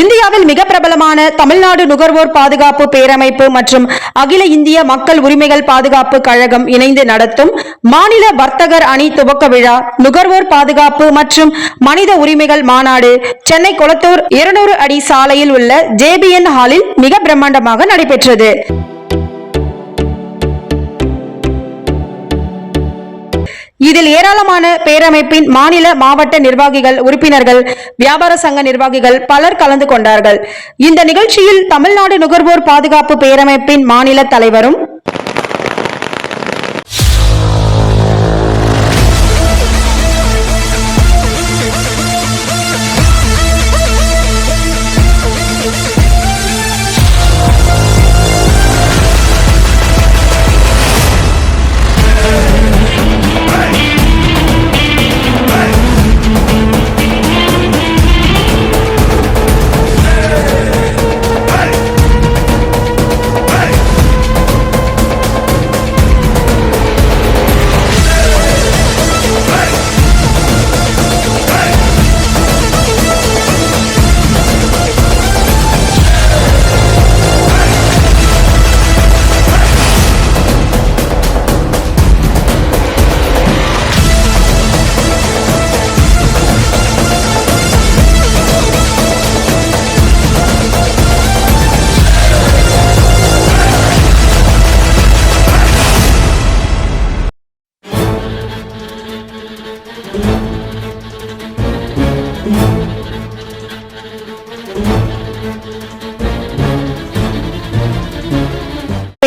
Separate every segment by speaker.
Speaker 1: இந்தியாவில் மிக பிரபலமான தமிழ்நாடு நுகர்வோர் பாதுகாப்பு பேரமைப்பு மற்றும் அகில இந்திய மக்கள் உரிமைகள் பாதுகாப்பு கழகம் இணைந்து நடத்தும் மாநில வர்த்தகர் அணி துவக்க விழா நுகர்வோர் பாதுகாப்பு மற்றும் மனித உரிமைகள் மாநாடு சென்னை கொளத்தூர் இருநூறு அடி சாலையில் உள்ள ஜேபிஎன் ஹாலில் மிக பிரம்மாண்டமாக நடைபெற்றது. இதில் ஏராளமான பேரமைப்பின் மாநில மாவட்ட நிர்வாகிகள் உறுப்பினர்கள் வியாபார சங்க நிர்வாகிகள் பலர் கலந்து கொண்டார்கள். இந்த நிகழ்ச்சியில் தமிழ்நாடு நுகர்வோர் பாதுகாப்பு பேரமைப்பின் மாநில தலைவரும்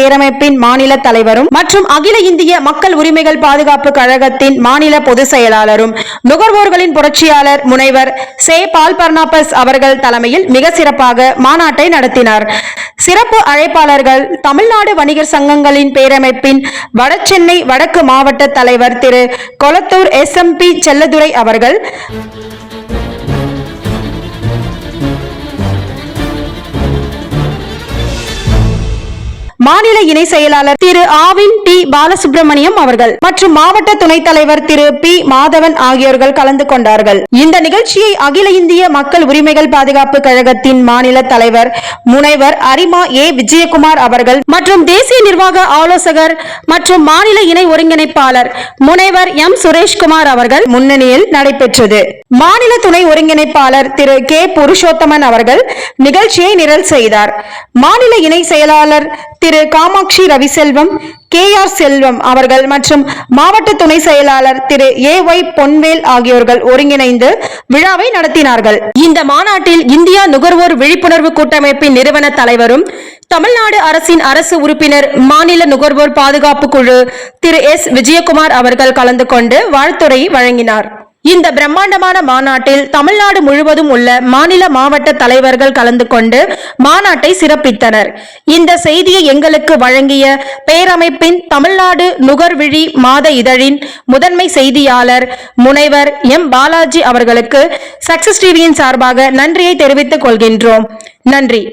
Speaker 1: பேரமைப்பின் மாநில தலைவரும் மற்றும் அகில இந்திய மக்கள் உரிமைகள் பாதுகாப்பு கழகத்தின் மாநில பொதுச் செயலாளரும். நுகர்வோர்களின் புரட்சியாளர் முனைவர் சே. பால் பர்னாபஸ் அவர்கள் தலைமையில் மிக சிறப்பாக மாநாட்டை நடத்தினார். சிறப்பு அழைப்பாளர்கள் தமிழ்நாடு வணிகர் சங்கங்களின் பேரமைப்பின் வடசென்னை வடக்கு மாவட்ட தலைவர் Thiru. Kolathur S. M. B. Selladurai அவர்கள். மாநில இணை செயலாளர் திரு ஆவின் டி பாலசுப்ரமணியம் அவர்கள் மற்றும் மாவட்ட துணைத் தலைவர் திரு பி மாதவன் ஆகியோர்கள் கலந்து கொண்டார்கள். இந்த நிகழ்ச்சியை அகில இந்திய மக்கள் உரிமைகள் பாதுகாப்பு கழகத்தின் மாநில தலைவர் முனைவர் அரிமா ஏ விஜயகுமார் அவர்கள் மற்றும் தேசிய நிர்வாக ஆலோசகர் மற்றும் மாநில இணை ஒருங்கிணைப்பாளர் முனைவர் எம் சுரேஷ்குமார் அவர்கள் முன்னணியில் நடைபெற்றது. மாநில துணை ஒருங்கிணைப்பாளர் திரு கே புருஷோத்தமன் அவர்கள் நிகழ்ச்சியை நிரல் செய்தார். மாநில இணை செயலாளர் திரு காமாட்சி ரவிசெல்வம் கே ஆர் செல்வம் அவர்கள் மற்றும் மாவட்ட துணை செயலாளர் திரு ஏ ஒய் பொன்வேல் ஆகியோர்கள் ஒருங்கிணைந்து விழாவை நடத்தினார்கள். இந்த மாநாட்டில் இந்தியா நுகர்வோர் விழிப்புணர்வு கூட்டமைப்பின் நிறுவன தலைவரும் தமிழ்நாடு அரசின் அரசு உறுப்பினர் மாநில நுகர்வோர் பாதுகாப்பு குழு திரு எஸ். விஜயகுமார் அவர்கள் கலந்து கொண்டு வாழ்த்துறை வழங்கினார். இந்த பிரம்மாண்டமான மாநாட்டில் தமிழ்நாடு முழுவதும் உள்ள மாநில மாவட்ட தலைவர்கள் கலந்து கொண்டு மாநாட்டை சிறப்பித்தனர். இந்த செய்தியை எங்களுக்கு வழங்கிய பேரமைப்பின் தமிழ்நாடு நுகர்விழி மாத இதழின் முதன்மை செய்தியாளர் முனைவர் எம் பாலாஜி அவர்களுக்கு சக்சஸ் டிவியின் சார்பாக நன்றியை தெரிவித்துக் கொள்கின்றோம். நன்றி.